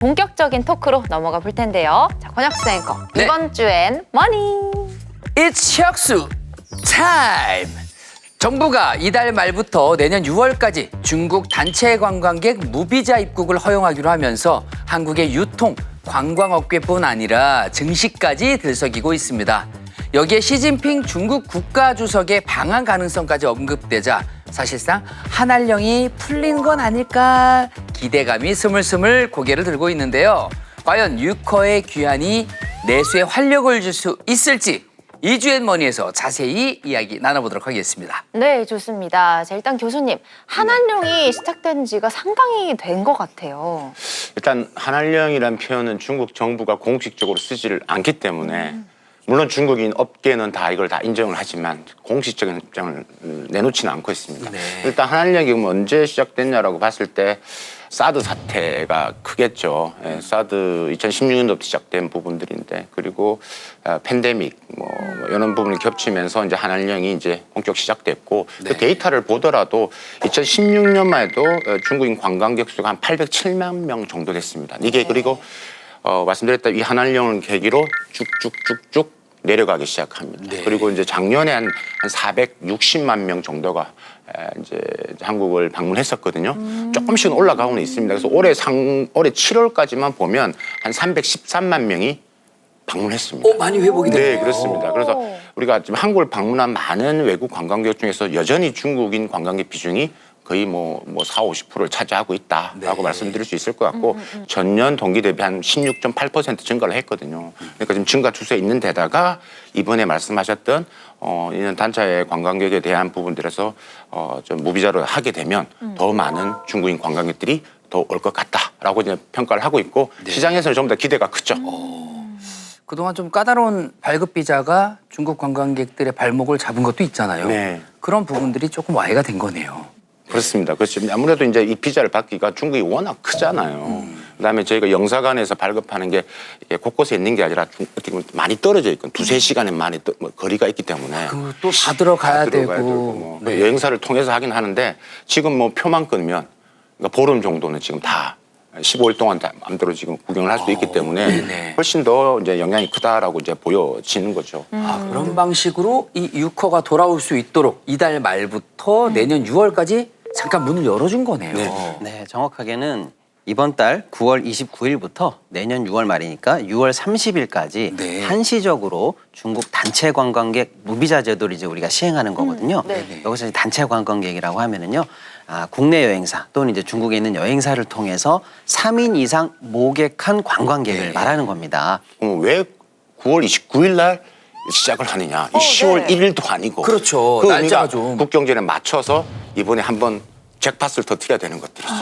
본격적인 토크로 넘어가 볼 텐데요. 자, 권혁수 앵커. 네. 이번 주엔 머니. It's 혁수 타임. 정부가 이달 말부터 내년 6월까지 중국 단체 관광객 무비자 입국을 허용하기로 하면서 한국의 유통, 관광업계뿐 아니라 증시까지 들썩이고 있습니다. 여기에 시진핑 중국 국가주석의 방한 가능성까지 언급되자 사실상 한알령이 풀린 건 아닐까 기대감이 스물스물 고개를 들고 있는데요. 과연 유커의 귀환이 내수에 활력을 줄 수 있을지 이주엔 머니에서 자세히 이야기 나눠보도록 하겠습니다. 네, 좋습니다. 자, 일단 교수님, 한한령이 시작된 지가 상당히 된 것 같아요. 일단 한알령이라는 표현은 중국 정부가 공식적으로 쓰지를 않기 때문에 물론 중국인 업계는 다 이걸 다 인정을 하지만 공식적인 입장을 음, 내놓지는 않고 있습니다. 네. 일단 그럼 언제 시작됐냐라고 봤을 때 사드 사태가 크겠죠. 예, 사드 2016년도부터 시작된 부분들인데 그리고 어, 팬데믹 뭐 이런 부분이 겹치면서 이제 한알령이 이제 본격 시작됐고 네. 그 데이터를 보더라도 2016년만 해도 어, 중국인 관광객 수가 한 807만 명 정도 됐습니다. 이게 그리고 어, 말씀드렸다 이 한알령을 계기로 쭉쭉쭉쭉 내려가기 시작합니다. 네. 그리고 이제 작년에 한, 한 460만 명 정도가 에, 이제 한국을 방문했었거든요. 조금씩은 올라가고는 있습니다. 그래서 올해 상 올해 7월까지만 보면 한 313만 명이 방문했습니다. 오, 많이 회복이 네, 됐네요. 그렇습니다. 그래서 우리가 지금 한국을 방문한 많은 외국 관광객 중에서 여전히 중국인 관광객 비중이 거의 뭐, 뭐 4, 50%를 차지하고 있다라고 네. 말씀드릴 수 있을 것 같고 전년 동기 대비 한 16.8% 증가를 했거든요. 그러니까 지금 증가 추세에 있는 데다가 이번에 말씀하셨던 어, 이런 단체의 관광객에 대한 부분들에서 어, 좀 무비자로 하게 되면 더 많은 중국인 관광객들이 더 올 것 같다라고 이제 평가를 하고 있고 네. 시장에서는 전부 다 기대가 크죠. 그동안 좀 까다로운 발급 비자가 중국 관광객들의 발목을 잡은 것도 있잖아요. 네. 그런 부분들이 조금 와해가 된 거네요. 그렇습니다. 그렇죠. 아무래도 이제 이 비자를 받기가 중국이 워낙 크잖아요. 그다음에 저희가 영사관에서 발급하는 게 이게 곳곳에 있는 게 아니라 중, 어떻게 보면 많이 떨어져 있고 두세 시간에 많이 떠, 뭐 거리가 있기 때문에 그또 받으러 가야 다 되고. 들어가야 뭐 네. 여행사를 통해서 하긴 하는데 지금 뭐 표만 끊으면 그러니까 보름 정도는 지금 다 15일 동안 다 마음대로 지금 구경을 할 수 있기 때문에 네네. 훨씬 더 이제 영향이 크다라고 이제 보여지는 거죠. 아, 그런 방식으로 이 유커가 돌아올 수 있도록 이달 말부터 내년 6월까지 잠깐 문을 열어준 거네요. 네. 네, 정확하게는 이번 달 9월 29일부터 내년 6월 말이니까 6월 30일까지 네. 한시적으로 중국 단체 관광객 무비자 제도를 이제 우리가 시행하는 거거든요. 네. 여기서 이제 단체 관광객이라고 하면은요. 아, 국내 여행사 또는 이제 중국에 있는 여행사를 통해서 3인 이상 모객한 관광객을 네. 말하는 겁니다. 그럼 왜 9월 29일 날 시작을 하느냐? 이 어, 10월 네. 1일도 아니고. 그렇죠. 그 날짜가 의미가 좀. 국경제에 맞춰서 이번에 한번 잭팟을 터트려야 되는 것들이죠.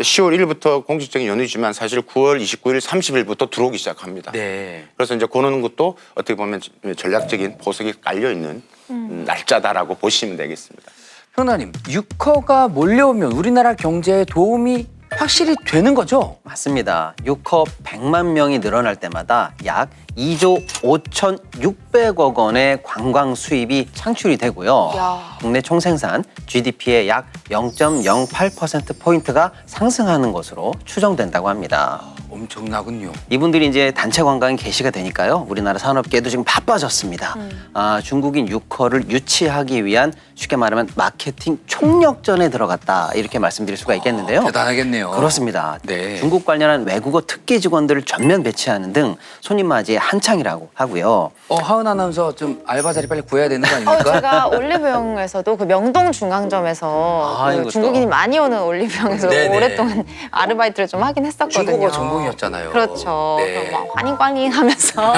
10월 1일부터 공식적인 연휴지만 사실 9월 29일, 30일부터 들어오기 시작합니다. 네. 그래서 이제 그는 것도 어떻게 보면 전략적인 보석이 깔려 있는 음, 날짜다라고 보시면 되겠습니다. 현아님, 유커가 몰려오면 우리나라 경제에 도움이 확실히 되는 거죠? 맞습니다. 6컵 100만 명이 늘어날 때마다 약 2조 5,600억 원의 관광 수입이 창출이 되고요. 야. 국내 총생산 GDP의 약 0.08% 포인트가 상승하는 것으로 추정된다고 합니다. 엄청나군요. 이분들이 이제 단체 관광이 개시가 되니까요. 우리나라 산업계도 지금 바빠졌습니다. 아, 중국인 유커를 유치하기 위한 쉽게 말하면 마케팅 총력전에 들어갔다 이렇게 말씀드릴 수가 있겠는데요. 대단하겠네요. 그렇습니다. 네. 중국 관련한 외국어 특기 직원들을 전면 배치하는 등 손님 맞이에 한창이라고 하고요. 어, 하은 아나운서 좀 알바 자리 빨리 구해야 되는 거 어, 아닙니까? 제가 올리브영에서도 그 명동 중앙점에서 아, 그 중국인이 또. 많이 오는 올리브영에서 네네. 오랫동안 아르바이트를 좀 하긴 했었거든요. 중국어 전공이었잖아요. 그렇죠. 네. 그럼 막 환인관인 하면서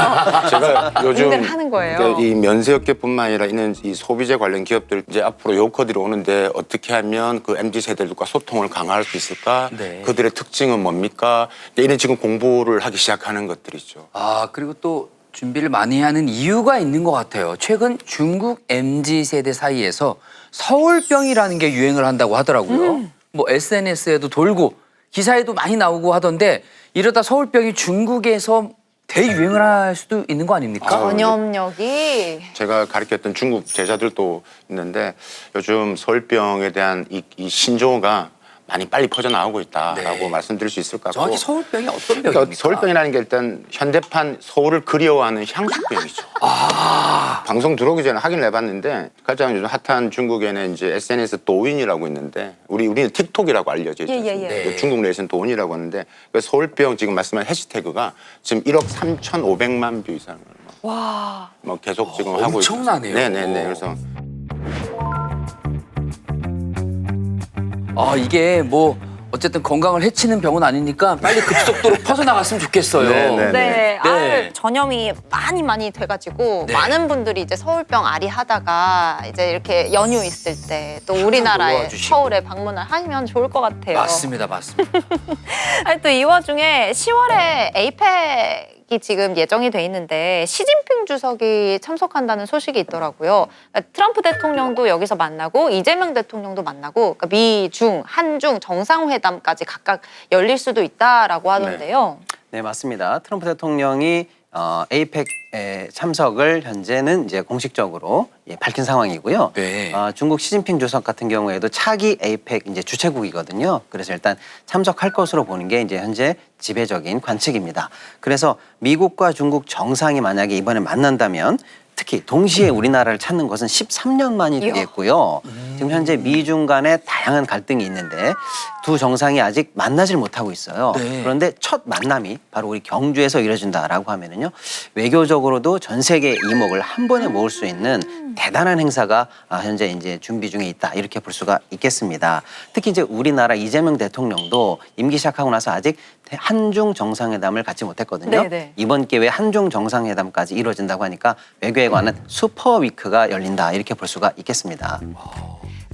제가 요즘 일을 하는 거예요. 그러니까 이 면세업계뿐만 아니라 있는 이 소비재 관련 기업들 이제 앞으로 요커들이 오는데 어떻게 하면 그 mz 세대들과 소통을 강화할 수 있을까? 네. 그들의 특징은 뭡니까? 이런 지금 공부를 하기 시작하는 것들이죠. 아, 그리고 또 준비를 많이 하는 이유가 있는 것 같아요. 최근 중국 MZ 세대 사이에서 서울병이라는 게 유행을 한다고 하더라고요. 뭐 SNS에도 돌고 기사에도 많이 나오고 하던데 이러다 서울병이 중국에서 대유행을 할 수도 있는 거 아닙니까? 아, 전염력이 제가 가르쳤던 중국 제자들도 있는데 요즘 서울병에 대한 이, 이 신조어가 많이 빨리 퍼져나오고 있다라고 네. 말씀드릴 수 있을 것 같고 정확히 서울병이 어떤 병입니까? 그러니까 서울병이라는 게 일단 현대판 서울을 그리워하는 향수병이죠. 아, 방송 들어오기 전에 확인을 해봤는데 가장 요즘 핫한 중국에는 이제 SNS 도인이라고 있는데 우리 우리는 틱톡이라고 알려져 있죠. 예, 예, 예. 네. 중국 내에서는 도인이라고 하는데 그 서울병 지금 말씀한 해시태그가 지금 1억 3,500만 뷰 이상을 뭐, 와. 뭐 계속 지금 어, 하고 엄청나네요. 있어요. 네네네. 그래서 아 이게 뭐 어쨌든 건강을 해치는 병은 아니니까 빨리 급속도로 퍼져나갔으면 좋겠어요. 네, 네. 네, 네. 알 전염이 많이 많이 돼가지고 네. 많은 분들이 이제 서울병 알이 하다가 이제 이렇게 연휴 있을 때 또 우리나라에 놀러와 주시고. 서울에 방문을 하면 좋을 것 같아요. 맞습니다, 맞습니다. 아니 또이 와중에 10월에 에이펙 이 지금 예정이 돼 있는데 시진핑 주석이 참석한다는 소식이 있더라고요. 그러니까 트럼프 대통령도 여기서 만나고 이재명 대통령도 만나고 그러니까 미, 중, 한중 정상회담까지 각각 열릴 수도 있다라고 하던데요. 네, 맞습니다. 트럼프 대통령이 어, 에이펙에 참석을 현재는 이제 공식적으로 예, 밝힌 상황이고요. 네. 어, 중국 시진핑 주석 같은 경우에도 차기 에이펙 이제 주최국이거든요. 그래서 일단 참석할 것으로 보는 게 이제 현재 지배적인 관측입니다. 그래서 미국과 중국 정상이 만약에 이번에 만난다면 특히 동시에 우리나라를 찾는 것은 13년 만이. 되겠고요. 지금 현재 미중 간에 다양한 갈등이 있는데 두 정상이 아직 만나질 못하고 있어요. 네. 그런데 첫 만남이 바로 우리 경주에서 이뤄진다라고 하면은요 외교적으로도 전 세계 이목을 한 번에 모을 수 있는 대단한 행사가 아, 현재 이제 준비 중에 있다 이렇게 볼 수가 있겠습니다. 특히 이제 우리나라 이재명 대통령도 임기 시작하고 나서 아직 한중 정상회담을 갖지 못했거든요. 네네. 이번 기회에 한중 정상회담까지 이루어진다고 하니까 외교에 관한 슈퍼 위크가 열린다 이렇게 볼 수가 있겠습니다.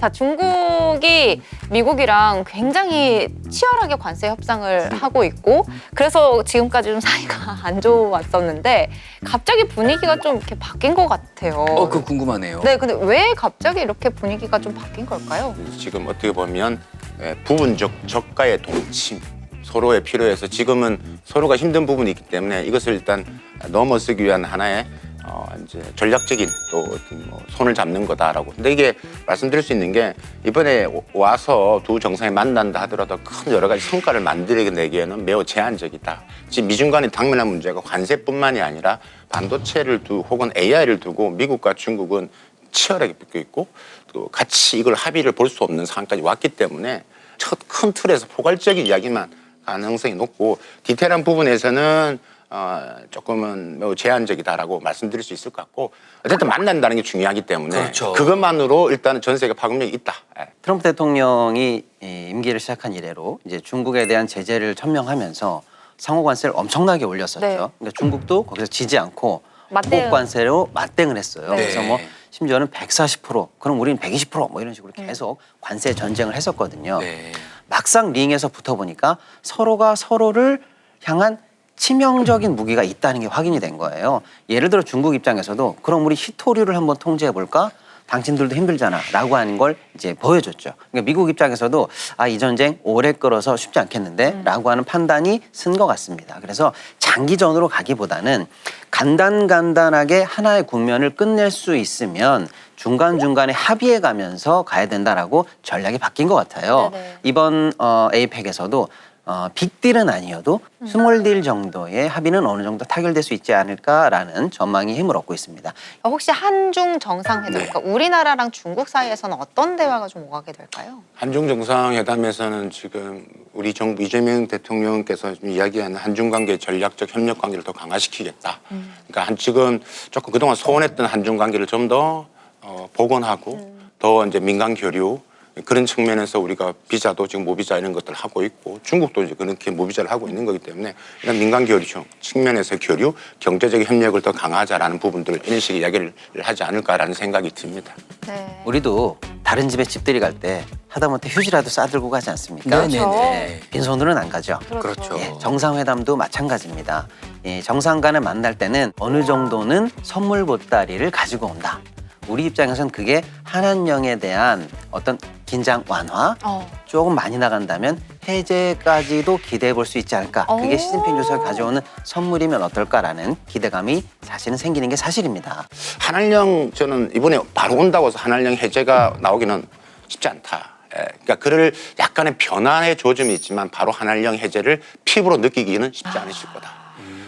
자, 중국이 미국이랑 굉장히 치열하게 관세 협상을 하고 있고 그래서 지금까지 좀 사이가 안 좋았었는데 갑자기 분위기가 좀 이렇게 바뀐 것 같아요. 어, 그거 궁금하네요. 네, 근데 왜 갑자기 이렇게 분위기가 좀 바뀐 걸까요? 지금 어떻게 보면 예, 부분적 저가의 동침 서로의 필요해서 지금은 서로가 힘든 부분이 있기 때문에 이것을 일단 넘어서기 위한 하나의 어 이제 전략적인 또 어떤 뭐 손을 잡는 거다라고. 근데 이게 말씀드릴 수 있는 게 이번에 오- 와서 두 정상이 만난다 하더라도 큰 여러 가지 성과를 만들어내기에는 매우 제한적이다. 지금 미중 간의 당면한 문제가 관세뿐만이 아니라 반도체를 두 혹은 AI를 두고 미국과 중국은 치열하게 붙고 있고 또 같이 이걸 합의를 볼 수 없는 상황까지 왔기 때문에 첫 큰 틀에서 포괄적인 이야기만 가능성이 높고 디테일한 부분에서는 어, 조금은 매우 제한적이다라고 말씀드릴 수 있을 것 같고 어쨌든 만난다는 게 중요하기 때문에 그렇죠. 그것만으로 일단은 전 세계 파급력이 있다. 예. 트럼프 대통령이 이 임기를 시작한 이래로 이제 중국에 대한 제재를 천명하면서 상호 관세를 엄청나게 올렸었죠. 네. 그러니까 중국도 거기서 지지 않고 맞대응. 보복 관세로 맞대응을 했어요. 네. 그래서 뭐 심지어는 140% 그럼 우리는 120%뭐 이런 식으로 계속 관세 전쟁을 했었거든요. 네. 막상 링에서 붙어 보니까 서로가 서로를 향한 치명적인 무기가 있다는 게 확인이 된 거예요. 예를 들어 중국 입장에서도 그럼 우리 히토류를 한번 통제해 볼까? 당신들도 힘들잖아라고 하는 걸 이제 보여줬죠. 그러니까 미국 입장에서도 아 이 전쟁 오래 끌어서 쉽지 않겠는데라고 하는 판단이 쓴 것 같습니다. 그래서 장기전으로 가기보다는 간단간단하게 하나의 국면을 끝낼 수 있으면 중간 중간에 합의해 가면서 가야 된다라고 전략이 바뀐 것 같아요. 네네. 이번 어, 에이펙에서도 어, 빅딜은 아니어도 스몰딜 정도의 합의는 어느 정도 타결될 수 있지 않을까라는 전망이 힘을 얻고 있습니다. 혹시 한중 정상회담, 네. 그러니까 우리나라랑 중국 사이에서는 어떤 대화가 좀 오가게 될까요? 한중 정상회담에서는 지금 우리 정부 이재명 대통령께서 이야기하는 한중 관계 전략적 협력 관계를 더 강화시키겠다. 그러니까 한 지금 조금 그동안 소원했던 한중 관계를 좀더 어, 복원하고 더 이제 민간 교류 그런 측면에서 우리가 비자도 지금 무비자 이런 것들 을 하고 있고 중국도 이제 그렇게 무비자를 하고 있는 거기 때문에 이런 민간 교류 측면에서 교류 경제적 협력을 더 강화하자라는 부분들 이런 식의 이야기를 하지 않을까라는 생각이 듭니다. 네. 우리도 다른 집에 집들이 갈 때 하다못해 휴지라도 싸들고 가지 않습니까? 네네네. 빈손으로는 안 가죠. 그렇죠. 예, 정상회담도 마찬가지입니다. 예, 정상 간을 만날 때는 어느 정도는 선물 보따리를 가지고 온다. 우리 입장에서는 그게 한한령에 대한 어떤 긴장 완화, 어. 조금 많이 나간다면 해제까지도 기대해 볼 수 있지 않을까. 그게 오. 시진핑 주석이 가져오는 선물이면 어떨까라는 기대감이 사실은 생기는 게 사실입니다. 한한령 저는 이번에 바로 온다고 해서 한한령 해제가 나오기는 쉽지 않다. 예, 그러니까 그를 약간의 변화의 조짐이 있지만 바로 한한령 해제를 피부로 느끼기는 쉽지 않으실 거다.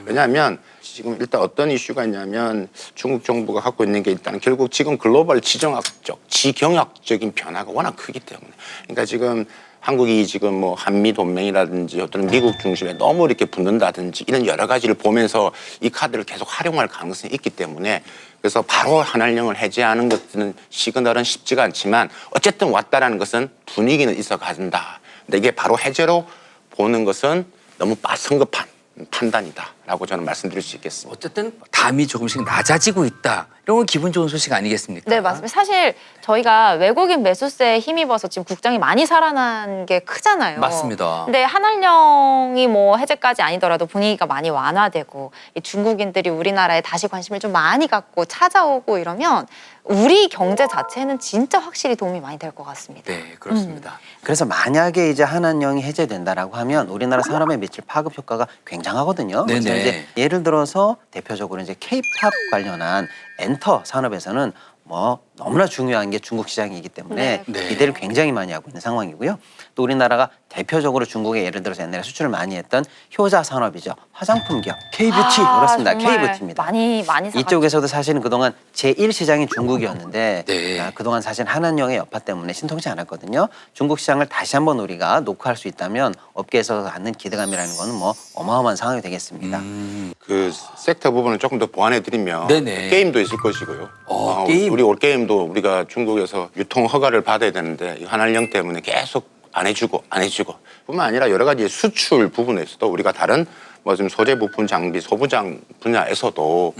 왜냐하면 지금 일단 어떤 이슈가 있냐면 중국 정부가 갖고 있는 게 일단 결국 지금 글로벌 지정학적, 지경학적인 변화가 워낙 크기 때문에 그러니까 지금 한국이 지금 뭐 한미 동맹이라든지 어떤 미국 중심에 너무 이렇게 붙는다든지 이런 여러 가지를 보면서 이 카드를 계속 활용할 가능성이 있기 때문에 그래서 바로 한한령을 해제하는 것은 시그널은 쉽지가 않지만 어쨌든 왔다라는 것은 분위기는 있어 간다. 근데 이게 바로 해제로 보는 것은 너무 빠- 성급한 판단이다 라고 저는 말씀드릴 수 있겠습니다. 어쨌든 담이 조금씩 낮아지고 있다. 이런 건 기분 좋은 소식 아니겠습니까? 네, 맞습니다. 사실 저희가 외국인 매수세에 힘입어서 지금 국장이 많이 살아난 게 크잖아요. 맞습니다. 근데 한한령이 뭐 해제까지 아니더라도 분위기가 많이 완화되고 이 중국인들이 우리나라에 다시 관심을 좀 많이 갖고 찾아오고 이러면 우리 경제 자체는 진짜 확실히 도움이 많이 될 것 같습니다. 네, 그렇습니다. 그래서 만약에 이제 한한령이 해제된다라고 하면 우리나라 산업에 미칠 파급 효과가 굉장하거든요. 그래서 네네. 이제 예를 들어서 대표적으로 이제 K-팝 관련한 엔터 산업에서는 뭐 너무나 중요한 게 중국 시장이기 때문에 네. 네. 기대를 굉장히 많이 하고 있는 상황이고요. 또 우리나라가 대표적으로 중국에 예를 들어서 옛날에 수출을 많이 했던 효자 산업이죠. 화장품 기업 K-뷰티 아, 그렇습니다. 정말 K-뷰티입니다. 많이 많이 사가지고. 이쪽에서도 사실은 그동안 제1시장이 중국이었는데 네. 아, 그동안 사실 한한령의 여파 때문에 신통치 않았거든요. 중국 시장을 다시 한번 우리가 녹화할 수 있다면 업계에서 갖는 기대감이라는 거는 뭐 어마어마한 상황이 되겠습니다. 음, 그 섹터 부분을 조금 더 보완해 드리면 네네. 게임도 있을 것이고요. 어, 게임. 우리 올 게임 도 우리가 중국에서 유통 허가를 받아야 되는데 이 한한령 때문에 계속 안 해주고 안 해주고. 뿐만 아니라 여러 가지 수출 부분에서도 우리가 다른 뭐 지금 소재 부품 장비 소부장 분야에서도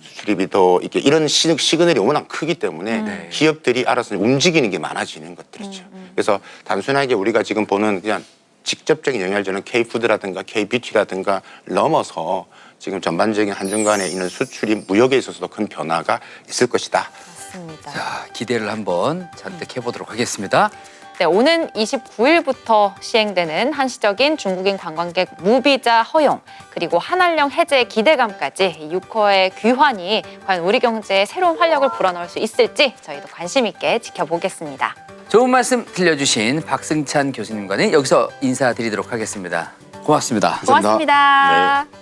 수출입이 더 이렇게 이런 시, 시그널이 워낙 크기 때문에 기업들이 알아서 움직이는 게 많아지는 것들이죠. 그래서 단순하게 우리가 지금 보는 그냥 직접적인 영향을 주는 K푸드라든가 K뷰티라든가 넘어서 지금 전반적인 한중간에 있는 수출이 무역에 있어서도 큰 변화가 있을 것이다. 맞습니다. 자, 기대를 한번 잔뜩 해보도록 하겠습니다. 네, 오는 29일부터 시행되는 한시적인 중국인 관광객 무비자 허용 그리고 한한령 해제 기대감까지 6호의 귀환이 과연 우리 경제에 새로운 활력을 불어넣을 수 있을지 저희도 관심 있게 지켜보겠습니다. 좋은 말씀 들려주신 박승찬 교수님과는 여기서 인사드리도록 하겠습니다. 고맙습니다. 고맙습니다. 네.